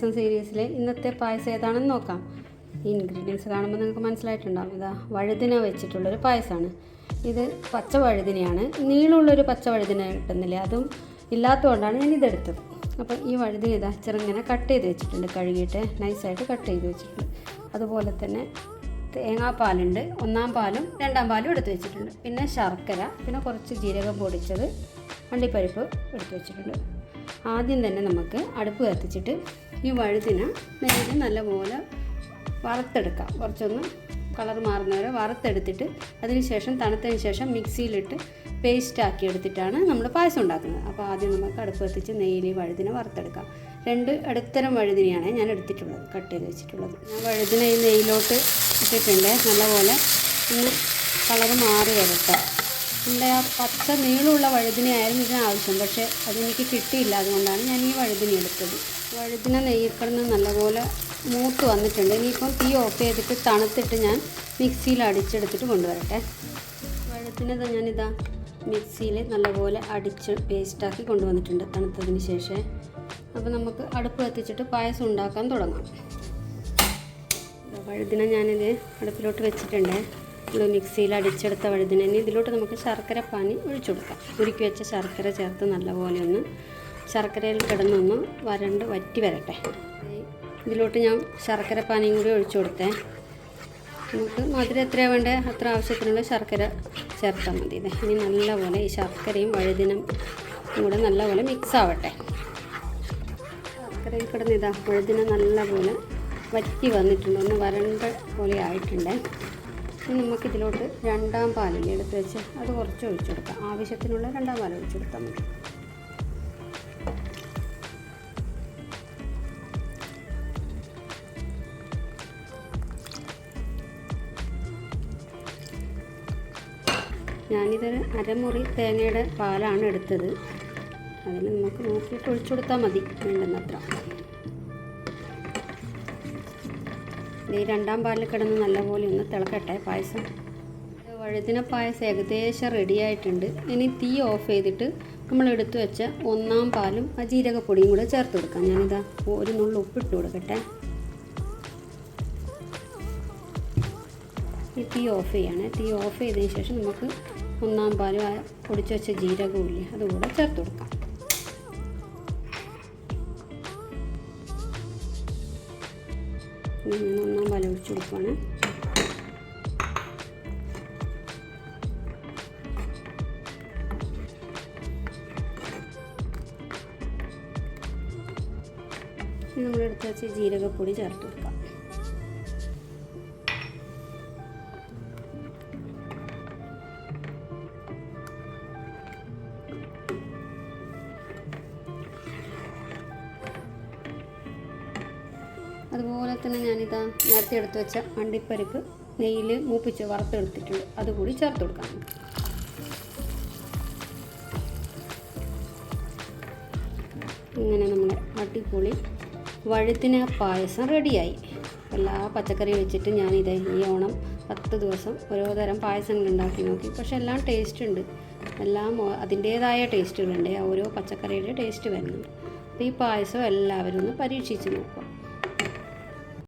പായസം സീരീസിലെ ഇന്നത്തെ പായസം ഏതാണെന്ന് നോക്കാം. ഇൻഗ്രീഡിയൻസ് കാണുമ്പോൾ നിങ്ങൾക്ക് മനസ്സിലായിട്ടുണ്ടാവും. ഇതാ വഴുതിന വെച്ചിട്ടുള്ളൊരു പായസമാണ് ഇത് പച്ച വഴുതിനയാണ്. നീളമുള്ളൊരു പച്ച വഴുതിന കിട്ടുന്നില്ല. അതും ഇല്ലാത്തതുകൊണ്ടാണ് ഞാൻ ഇതെടുത്തത്. അപ്പോൾ ഈ വഴുതിന ഇതാ ചെറുങ്ങനെ കട്ട് ചെയ്ത് വെച്ചിട്ടുണ്ട്. കഴുകിയിട്ട് നൈസായിട്ട് കട്ട് ചെയ്ത് വെച്ചിട്ടുണ്ട്. അതുപോലെ തന്നെ തേങ്ങാപ്പാലുണ്ട്. ഒന്നാം പാലും രണ്ടാം പാലും എടുത്ത് വെച്ചിട്ടുണ്ട്. പിന്നെ ശർക്കര പിന്നെ കുറച്ച് ജീരകം പൊടിച്ചത് അണ്ടിപ്പരിപ്പ് എടുത്ത് വെച്ചിട്ടുണ്ട്. ആദ്യം തന്നെ നമുക്ക് അടുപ്പ് കത്തിച്ചിട്ട് ഈ വഴുതിന നെയ്യിൽ നല്ലപോലെ വറുത്തെടുക്കാം. കുറച്ചൊന്ന് കളർ മാറുന്നവരെ വറുത്തെടുത്തിട്ട് അതിന് ശേഷം തണുത്തതിന് ശേഷം മിക്സിയിലിട്ട് പേസ്റ്റ് ആക്കി എടുത്തിട്ടാണ് നമ്മൾ പായസം ഉണ്ടാക്കുന്നത്. അപ്പോൾ ആദ്യം നമുക്ക് അടുപ്പ് കത്തിച്ച് നെയ്യിൽ വഴുതിന വറുത്തെടുക്കാം. രണ്ട് അടുത്തരം വഴുതിനെയാണ് ഞാൻ എടുത്തിട്ടുള്ളത് കട്ട് ചെയ്ത് വെച്ചിട്ടുള്ളത്. ഞാൻ വഴുതിന ഈ നെയ്യിലോട്ട് ഇട്ടിട്ടുണ്ട്. നല്ലപോലെ ഒന്ന് കളർ മാറി വരട്ടെ നമ്മുടെ ആ പച്ച നീളമുള്ള വഴുതിനെയായിരുന്നു ഇതിന് ആവശ്യം. പക്ഷേ അതെനിക്ക് കിട്ടിയില്ല. അതുകൊണ്ടാണ് ഞാൻ ഈ വഴുതിന എടുത്തത്. വഴുതിന നെയ്യിൽ കിടന്ന് നല്ലപോലെ മൂത്ത് വന്നിട്ടുണ്ട്. ഇനിയിപ്പം തീ ഓഫ് ചെയ്തിട്ട് തണുത്തിട്ട് ഞാൻ മിക്സിയിൽ അടിച്ചെടുത്തിട്ട് കൊണ്ടുവരട്ടെ. വഴുതിനത് ഞാനിതാ മിക്സിയിൽ നല്ലപോലെ അടിച്ച് പേസ്റ്റാക്കി കൊണ്ടുവന്നിട്ടുണ്ട് തണുത്തതിന് ശേഷം അപ്പോൾ നമുക്ക് അടുപ്പ് കത്തിച്ചിട്ട് പായസം ഉണ്ടാക്കാൻ തുടങ്ങാം. വഴുതിന ഞാനിത് അടുപ്പിലോട്ട് വെച്ചിട്ടുണ്ട്. നമ്മൾ മിക്സിയിൽ അടിച്ചെടുത്ത വഴുതിന ഇതിലോട്ട് നമുക്ക് ശർക്കര പാനി ഒഴിച്ചു കൊടുക്കാം. ഉരുക്കി വെച്ച ശർക്കര ചേർത്ത് നല്ലപോലെ ഒന്ന് ശർക്കരയിൽ കിടന്നൊന്ന് വരണ്ട് വറ്റി വരട്ടെ. ഇതിലോട്ട് ഞാൻ ശർക്കര പാനിയും കൂടി ഒഴിച്ചു കൊടുത്തേ. നമുക്ക് മധുരം എത്രയാണ് വേണ്ടത് അത്ര ആവശ്യത്തിനുള്ള ശർക്കര ചേർത്താൽ മതി. ഇത് ഇനി നല്ലപോലെ ഈ ശർക്കരയും വഴുതിനും കൂടെ നല്ലപോലെ മിക്സ് ആവട്ടെ. ശർക്കരയിൽ കിടന്ന് ഇതാ വഴുതിനെ നല്ലപോലെ വറ്റി വന്നിട്ടുണ്ട്. ഒന്ന് വരണ്ട പോലെ ആയിട്ടുണ്ട്. ഇനി നമുക്കിതിലോട്ട് രണ്ടാം പാലിൽ എടുത്ത് വെച്ച് അത് കുറച്ച് ഒഴിച്ചു കൊടുക്കാം. ആവശ്യത്തിനുള്ള രണ്ടാം പാൽ ഒഴിച്ചു കൊടുത്താൽ മതി. ഞാനിതൊരു അരമുറി തേങ്ങയുടെ പാലാണ് എടുത്തത്. അതിൽ നമുക്ക് നോക്കിയിട്ട് ഒഴിച്ചു കൊടുത്താൽ മതി വേണ്ടുന്നത്ര. ഈ രണ്ടാം പാലിൽ കിടന്ന് നല്ലപോലെ ഒന്ന് തിളക്കട്ടെ പായസം. വഴുതിന പായസം ഏകദേശം റെഡിയായിട്ടുണ്ട് ഇനി തീ ഓഫ് ചെയ്തിട്ട് നമ്മൾ എടുത്തു വെച്ച ഒന്നാം പാലും ആ ജീരകപ്പൊടിയും കൂടെ ചേർത്ത് കൊടുക്കാം. ഞാനിതാ ഒരു നുള്ളു ഉപ്പിട്ട് കൊടുക്കട്ടെ. ഈ തീ ഓഫ് ചെയ്യാണ്. തീ ഓഫ് ചെയ്തതിന് ശേഷം നമുക്ക് ഒന്നാം പാലും പൊടിച്ചു വെച്ച ജീരകവും ഇല്ലേ അതുകൂടെ ചേർത്ത് കൊടുക്കാം. ഒന്നാം പാൽ ഒഴിച്ചു കൊടുക്കുകയാണ് എടുത്ത് വെച്ച ജീരകപ്പൊടി ചേർത്ത് കൊടുക്കാം. അതുപോലെ തന്നെ ഞാനിതാ നേരത്തെ എടുത്തു വെച്ച അണ്ടിപ്പരിപ്പ് നെയ്യിൽ മൂപ്പിച്ച് വറുത്തെടുത്തിട്ടുണ്ട്. അതുകൂടി ചേർത്ത് കൊടുക്കാം. ഇങ്ങനെ നമ്മൾ അടിപൊളി വഴുത്തിന് പായസം റെഡിയായി. എല്ലാ പച്ചക്കറിയും വെച്ചിട്ട് ഞാനിത് ഈ ഓണം പത്ത് ദിവസം ഓരോ തരം പായസങ്ങൾ ഉണ്ടാക്കി നോക്കി. പക്ഷെ എല്ലാം ടേസ്റ്റ് ഉണ്ട്. എല്ലാം അതിന്റേതായ ടേസ്റ്റുകളുണ്ട് ഓരോ പച്ചക്കറിയുടെ ടേസ്റ്റ് വരുന്നുണ്ട്. അപ്പോൾ ഈ പായസം എല്ലാവരും ഒന്ന് പരീക്ഷിച്ച് നോക്കുക